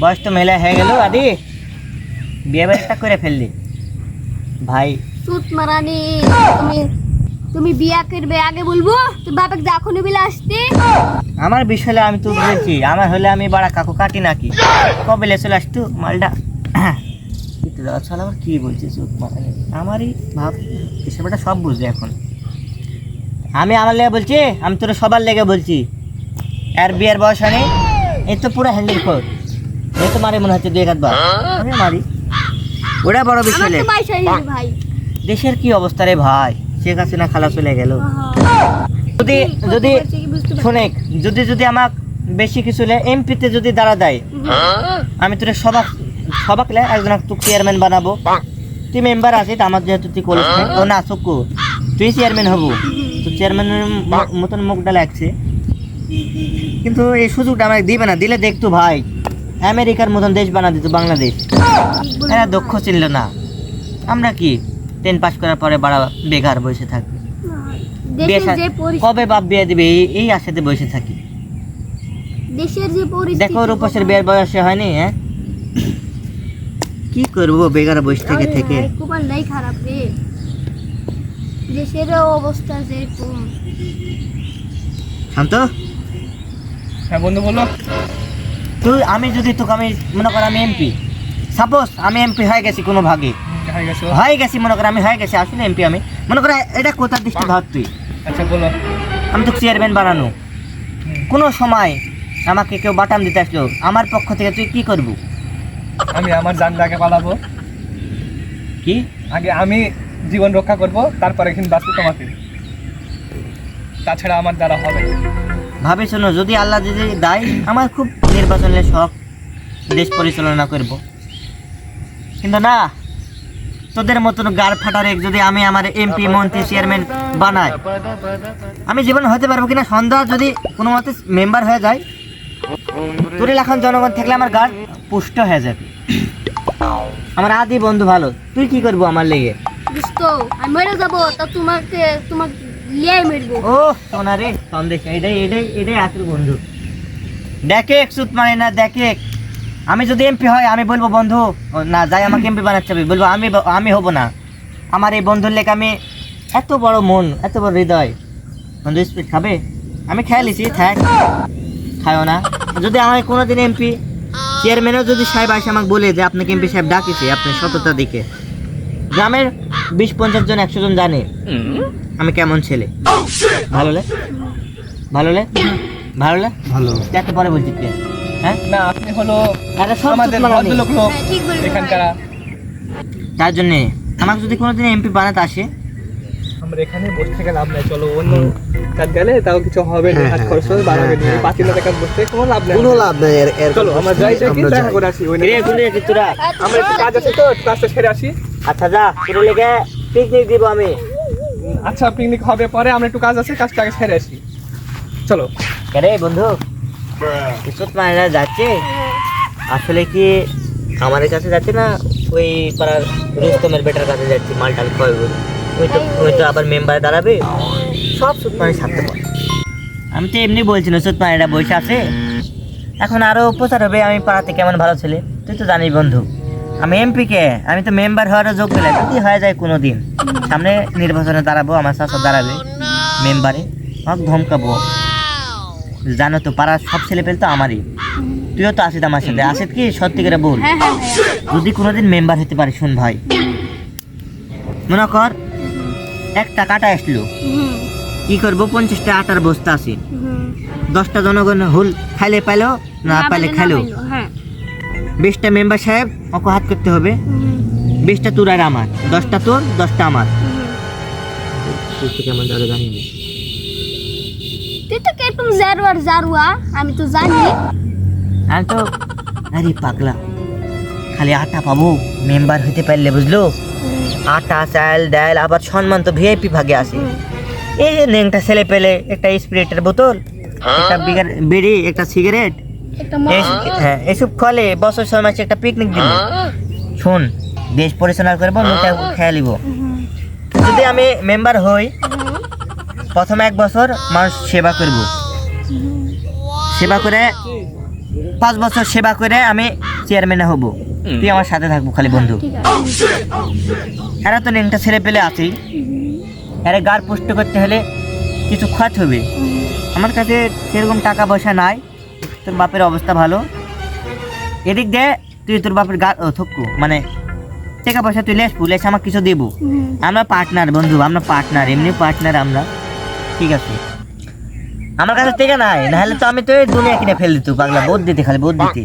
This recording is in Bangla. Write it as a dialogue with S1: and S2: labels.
S1: বয়স তো মেলা হয়ে গেল আদি। বিয়ে বাড়িটা করে ফেললি। ভাই।
S2: সুত মারানি তুমি তুমি বিয়া করবে আগে বলব? তুই বাবাকে যখনই বিলে আসতে।
S1: আমার বিষয়ে আমি তো বলছি আমার হলে আমি বাড়া কাকু কাটি নাকি? কবে লে চলে আসতো? মালটা চল আবার কি বলছিস সুত মারানি? আমারই ভাব বিষয়টা সব বুঝবে এখন। আমি আমার লেগে বলছি আমি তোর সবার লেগে বলছি। আর বিয়ের বয়স হয়নি এই তো পুরো হ্যান্ডেল কর এই তো মারে মনে হচ্ছে দুই এক বার আমি মারি। ওটা বড় বিষয়
S2: ভাই।
S1: দেশের কি অবস্থা রে ভাই? শেখ হাসিনা খালা চলে গেল। যদি যদি শোনেক যদি যদি আমাক বেশি কিছু লে এমপিতে যদি দাঁড়া দেয় আমি তোর সবাক সবাক লে একজন তুই চেয়ারম্যান বানাবো। তুই মেম্বার আছিস আমার যেহেতু তুই কলেজ ও না চক্কু তুই চেয়ারম্যান হব। তো চেয়ারম্যানের মতন মুখটা লাগছে। কিন্তু এই সুযোগটা আমাকে দিবে না। দিলে দেখতো ভাই আমেরিকার মতন দেশ বানা দিত বাংলাদেশ। এরা দক্ষ ছিল না। আমরা কি টেন পাস করার পরে বাড়া বেকার বসে থাকি? বিয়ে
S2: দেশের
S1: শা-
S2: যে পরিস্থিতি
S1: কবে বাপ বিয়ে দিবে? এই আশাতে বসে থাকি।
S2: দেশের যে পরিস্থিতি
S1: দেখো রূপসের বিয়ের বয়সে হয়নি হ্যাঁ? কি করব বেকার বসে থেকে থেকে?
S2: ভাই, কপালটাই খারাপ রে। দেশের অবস্থা যেরকম।
S1: শান্ত?
S3: হ্যাঁ বন্ধু বলো।
S1: তুই আমি যদি তোকে আমি মনে কর আমি এমপি সাপোজ আমি এমপি হয়ে গেছি কোনো ভাগে।
S3: হয়ে গেছো?
S1: হয়ে গেছি মনে কর আমি হয়ে গেছি আসলে এমপি আমি। মনে কর এটা কোথার দৃষ্টি ধর তুই?
S3: আচ্ছা বলো।
S1: আমি তো চেয়ারম্যান বানানো। কোনো সময় আমাকে কেউ বাটাম দিতে আসলো আমার পক্ষ থেকে তুই কি করব?
S3: আমি আমার জানটাকে পালাবো।
S1: কি?
S3: আগে আমি জীবন রক্ষা করব তারপরে কিন্তু বাঁচবো তোমাকে তাছাড়া আমার দ্বারা হবে না।
S1: শোনো যদি আল্লাহ যদি দেয় আমার খুব নির্বাচনে শখ দেশ পরিচালনা করব। কিন্তু না তোদের মতন গাড় ফাটারে যদি আমি আমার এমপি মন্ত্রী চেয়ারম্যান বানাই আমি জীবন হতে পারব কিনা সন্ধ্যা যদি কোনো মতে মেম্বার হয়ে যায় তোর এখন জনগণ থাকলে আমার গাড় পুষ্ট হয়ে যাবে। আমার আদি বন্ধু ভালো তুই কি করব আমার লেগে?
S2: আমি মরে যাব তা তোমাকে তোমাকে মেরবো।
S1: ও সোনা রে সন্দেশ এটাই এটাই এটাই আসল বন্ধু। দেখে সুত মানে না দেখে আমি যদি এমপি হয় আমি বলব বন্ধু না যাই আমাকে এমপি বানাচ্ছে হবে বলব আমি আমি হব না। আমার এই বন্ধুর লেগে আমি এত বড় মন এত বড় হৃদয়। বন্ধু স্পিড খাবে? আমি খেয়ালিছি থাক। খায়ও না। যদি আমাকে কোনোদিন এমপি চেয়ারম্যানও যদি সাহেব আসে আমাকে বলে যে আপনাকে এমপি সাহেব ডাকিছে আপনার সততা দিকে। গ্রামের বিশ পঞ্চাশ জন একশো জন জানে। আমি কেমন ছেলে। ভালো লে? ভালো লে? ভালো লে
S3: ভালো।
S1: পরে বলছি কে? হ্যাঁ?
S3: না আপনি হলো আমাদের ভদ্রলোক লোক
S2: হ্যাঁ,
S3: এখানকার।
S1: তার জন্যে আমাকে যদি কোনোদিন এমপি বানাতে আসে।
S3: আমরা এখানে বসে থেকে লাভ নাই চলো অন্য কাজ গেলে তাও কিছু হবে না
S4: হ্যাঁ,
S3: হাত
S4: হ্যাঁ,
S3: খরচ হবে বাড়াবে পাঁচ দিনের কাজ বসে কোনো লাভ নেই।
S4: কোনো লাভ নাই এর এর
S3: চলো আমরা যাই দেখা করে আসি ওই
S1: রে কোন রে তোরা।
S3: আমরা একটু কাজ আছে তো কাজটা সেরে আসি।
S1: আচ্ছা যা তোর লেগে পিকনিক দিব আমি।
S3: আচ্ছা পিকনিক হবে পরে আমরা একটু কাজ আছে কাজটা আগে সেরে আসি। চলো।
S1: রে বন্ধু? কিশোর মায়েরা যাচ্ছে? আসলে কি আমার কাছে যাচ্ছে না? ওই পাড়ার রুস্তমের বেটার কাছে যাচ্ছে মালটাল ক্ষয় করে ওই তো ওই তো আবার মেম্বার দাঁড়াবে। সব সুত মানে ছাড়তে পারে। আমি তো এমনি বলছিলাম সুত মানেরা বসে আছে। এখন আরও প্রচার হবে আমি পাড়াতে কেমন ভালো ছেলে? তুই তো জানিস বন্ধু আমি এমপি কে? আমি তো মেম্বার হওয়ারও যোগ পেলাম যদি হয়ে যায় কোনো দিন সামনে নির্বাচনে দাঁড়াবো আমার শাসক দাঁড়াবে মেম্বারে। আমাকে ধমকাবো। জানো তো পাড়ার সব ছেলে পেলে তো আমারই। তুইও তো আসিস আমার সাথে আসিস কি? সত্যি করে বল।
S2: হ্যাঁ হ্যাঁ হ্যাঁ।
S1: যদি কোনোদিন মেম্বার হতে পারি শুন ভাই। মনে কর একটা কাটা আসলো। কি করব? পঞ্চাশটা আটার বস্তা আছে। দশটা জনগণ হুল খাইলে পাইলো না পাইলে খাইলো।
S2: হ্যাঁ।
S1: বিশটা মেম্বার সাহেব ওকে হাত করতে হবে। বিশটা তোর আর আমার। দশটা তোর দশটা আমার। কেমন ধরে জানি
S2: কীরকম জারুয়ার জারুয়া আমি তো জানি।
S1: আমি তো। আরে পাগলা খালি আটা পাবো মেম্বার হতে পারলে বুঝলো? আটা চাল ডাল আবার সম্মান তো ভিআইপি ভাগে আসে এই যে নেংটা ছেলে পেলে একটা স্প্রিটের বোতল একটা বিগার বিড়ি একটা সিগারেট
S2: একটা
S1: হ্যাঁ এসব খলে বছর ছয় মাসে একটা পিকনিক দিব। শোন দেশ পরিচালনা করব মুখে খেয়াল নিব। যদি আমি মেম্বার হই প্রথম এক বছর মানুষ সেবা করব। সেবা করে পাঁচ বছর সেবা করে আমি চেয়ারম্যানে হব। তুই আমার সাথে থাকব খালি বন্ধু। এরা তো নেংটা ছেড়ে পেলে আছেই। আরে গার পুষ্ট করতে হলে কিছু খরচ হবে। আমার কাছে সেরকম টাকা পয়সা নাই। তোর বাপের অবস্থা ভালো। এদিক দিয়ে তুই তোর বাপের গা থক্কু মানে টাকা পয়সা তুই লেসবু লেস আমাকে কিছু দেবো। আমরা পার্টনার বন্ধু আমরা পার্টনার এমনি পার্টনার আমরা। ঠিক আছে। আমার কাছে টেকা নাই, নাহলে তো আমি তো দুনিয়া কিনে ফেল দিত, পাগলা বোধ দিতে খালি বোধ দিতে